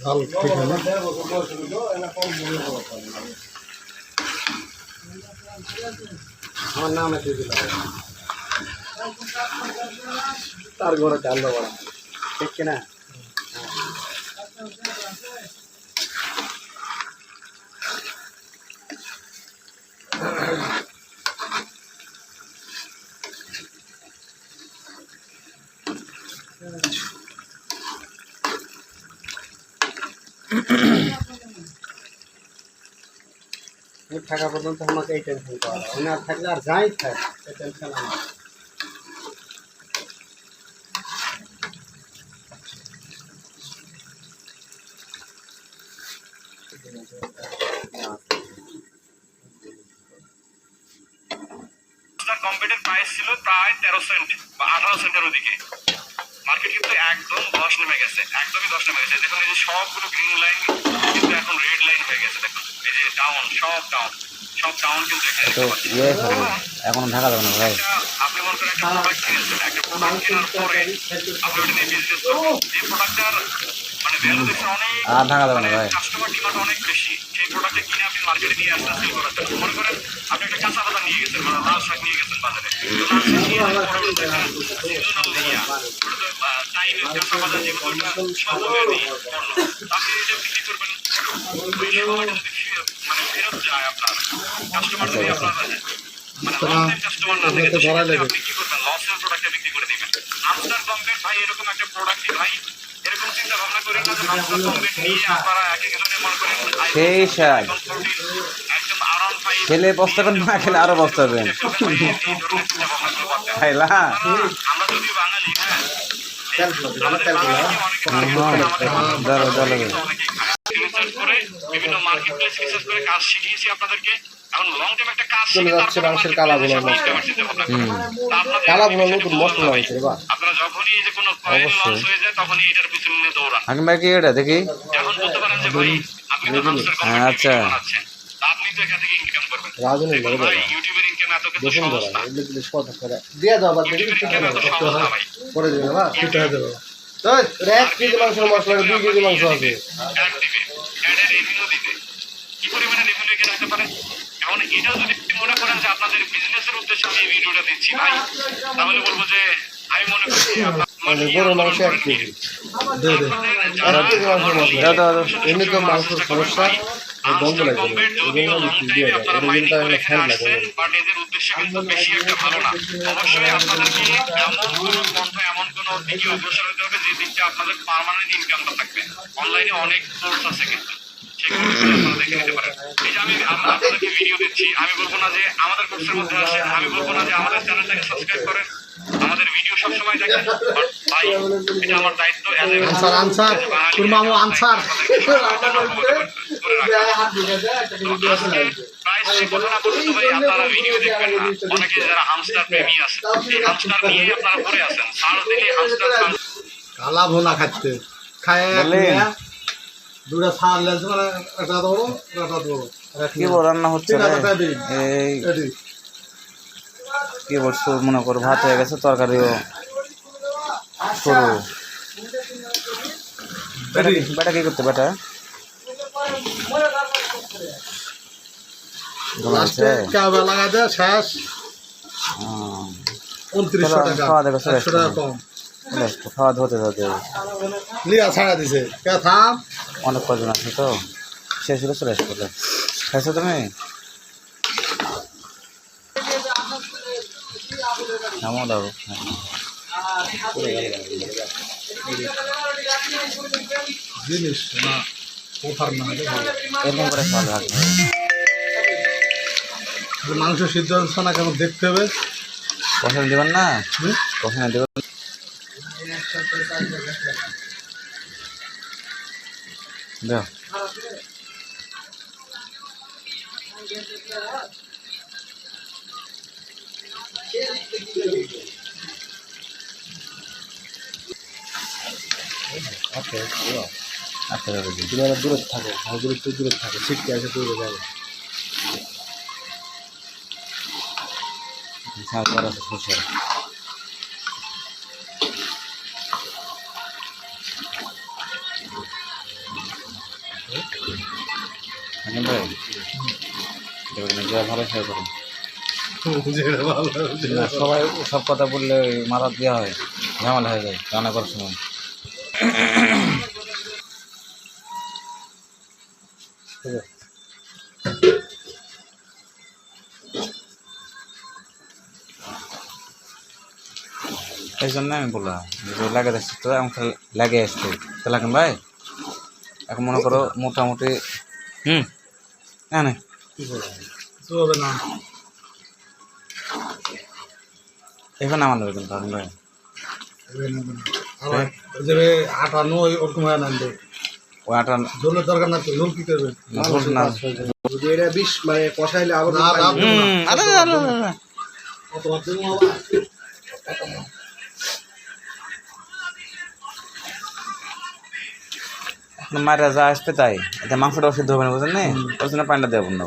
ঝাল ঠিক না আমার নাম আছে তার ঘরে চাল দেওয়া ঠিক কিনা? আমি থাকা পর্যন্ত আমাকে এই টেনশন করা হয় আর থাকলে আর যাই থাক, এই টেনশন আমার। কম্পিউটার প্রাইস ছিল প্রায় তেরো সেন্ট বা আঠারো সেন্টের কিন্তু একদম দশ নেমে গেছে একদমই দশ নেমে গেছে। দেখুন এই যে সবগুলো গ্রিন লাইন কিন্তু এখন রেড লাইন হয়ে গেছে। দেখুন এই যে ডাউন সব ডাউন সব ডাউন কিন্তু এখানে। ইয়ে এখন ঢাকা যাবে না ভাই। আপনি মনে করেন একটা প্রোডাক্ট কিনেছেন একটা প্রোডাক্ট কেনার পরে আপনি ওটা নিয়ে বিজনেস করবেন। যে প্রোডাক্টটার মানে আর ঢাকা যাবে না ভাই। কাস্টমার ডিমান্ড অনেক বেশি। সেই প্রোডাক্টটা কিনে আপনি মার্কেটে নিয়ে আসছেন সেল করার মনে করেন আপনি একটা কাঁচা বাজার নিয়ে গেছেন মানে লাল শাক নিয়ে গেছেন বাজারে। লাল শাক নিয়ে যাওয়ার পরে ওটা দেখেন seasonal নিয়া। ওটা তো, আহ, টাইমের কাঁচা বাজার যেগুলো ওটা সময়েরই আপনি এটা বিক্রি করবেন ওই সময়টা মানে ফেরত যায় আপনার কাস্টমার যদি আপনার মানে কাস্টমার না থাকে আপনি কি করবেন? লসের প্রোডাক্টটা বিক্রি করে দিবেন। আমস্টার কম্পেট ভাই এরকম একটা প্রোডাক্টই ভাই এরকম চিন্তা ভাবনা না যে আমস্টার কম্পেট নিয়ে আপনারা এক একজনে মনে করেন সেই পাই খেলে পস্তাবেন না খেলে আরও পস্তাবেন খাইলা আমরা যদি বাঙালি হ্যাঁ তেল ফুলো, আমাদের তেল ফুলো, বাঙালি অনেক market করে, আমাদের জলে জলে অনেকেই খায়। Research করে বিভিন্ন মার্কেট প্লেস রিসার্চ করে কাজ শিখিয়েছি আপনাদেরকে এখন লং টাইম একটা কাজ চলে যাচ্ছে মানুষের market কালাগুলো place এ নষ্ট। বুঝতে পারছি যে আপনাদের- হুম। তা আপনাদের কালাগুলো এই নতুন মশলা হয়েছে বা। যখনই এই যে কোনো কয়েন লঞ্চ হয়ে যায় তখনই এটার পিছনে দৌড়ান হাকিম ভাই কি এটা দেখি। এখন বলতে পারেন যে ভাই আপনি তো হামস্টার হ্যাঁ, আচ্ছা। আপনি তো এখান থেকে ইনকাম করবেন। রাজনী দেখুন ভাই ইউটিউবের ইনকাম এত কিন্তু সহজ না। কত করে। দিয়ে দাও আবার দেখি। ইউটিউবের ইনকাম এত সহজ না ভাই। করে দিবে না? আছে দেবো। তো এটা এক কেজি মাংস মশলা দুই কেজি মাংস আছে। অ্যাড দিবে। অ্যাডের রেভিনিউ দিবে কি পরিমাণে রেভিনিউ এখানে আসতে পারে? এখন এটাও যদি মনে করেন যে আপনাদের বিজনেসের উদ্দেশ্যে আমি এই ভিডিওটা দিচ্ছি ভাই তাহলে বলব যে আমি মনে করছি আপনার মানে গরু মাংস এক কেজি দে দে। যারা এক কেজি মাংস মশলা দাও দাও দাও। এমনি তো মাংসের সমস্যা গন্ধ লাগে এই জন্য দিয়ে দেয় এই জন্য আমি ফ্যান লাগে। বাট এদের উদ্দেশ্য কিন্তু বেশি একটা ভালো না। অবশ্যই আপনাদেরকে এমন কোনো কণ্ঠ এমন কোনো দিকে অগ্রসর হতে হবে যে দিকটা আপনাদের পার্মানেন্ট ইনকামটা থাকবে। অনলাইনে অনেক সোর্স আছে কিন্তু সেগুলো কিন্তু আপনারা দেখে নিতে পারেন। এই যে আমি আম- আপনাদেরকে ভিডিও দিচ্ছি আমি বলব না যে আমাদের কোর্সের মধ্যে আসেন আমি বলব না যে আমাদের চ্যানেলটাকে সাবস্ক্রাইব করেন। আমাদের ভিডিও সবসময় দেখেন। ভাই এটা আমার দায়িত্ব আনসার আনসার। তোর মামু আনসার। প্রাইস সে কথা না বলতে তো ভাই আপনারা ভিডিও দেখবেন না। অনেকে যারা হামস্টার প্রেমী আছে এই হামস্টার নিয়ে আপনারা পড়ে আছেন। সার দিলে হামস্টার কালা ভোনা খাচ্ছে। খায় এক বললেন? মিয়া, দুটা ছাড় লেন্স মানে একটা ধরো একটা ধরো কি রান্না হচ্ছে। এই। বলছো মনে করো ভাত হয়ে গেছে তরকারিও সরু বেটা কি- করতে বেটা? খাওয়া থাম। অনেক কজন আছে তো? শেষ হলে চলে আসবে তুমি? কেমন দাও। জিনিস না ওঠার না। এরকম করে লাগবে। মাংস সিদ্ধ হচ্ছে না কেমন দেখতে হবে? পছন্দ দেবেন না? পছন্দ দেবেন ওকে আচ্ছা দূরে থাকো ভালো দূরে থাকো ছিটকে আছে দূরে যাবে ভালো সেবা করুন না সবাই সব কথা বললে মাথা দেওয়া হয়, ঝামেলা হয়ে যায় রান্না করার সময়। এই জন্য আমি বললাম যে লাগে আসছে তো খালি লাগে আসছে তো লাগেন ভাই, এখন মনে করো মোটামুটি, হুম? হ্যাঁ না। চলবে না। এখন আমার নেবে কিন্তু হাকিম ভাই আটানো ওরকম হয় না ওই আটা জলের দরকার না তো জল কি করবে? ঝোল না। যদি এটা বিষ মানে কষাইলে আবার আরে আরে আরে তোমার তুমি আবার। মায়েরা যা আসবে তাই। এটা মাংসটা সিদ্ধ হবে না বুঝলেন ওর জন্য পানিটা দেবো না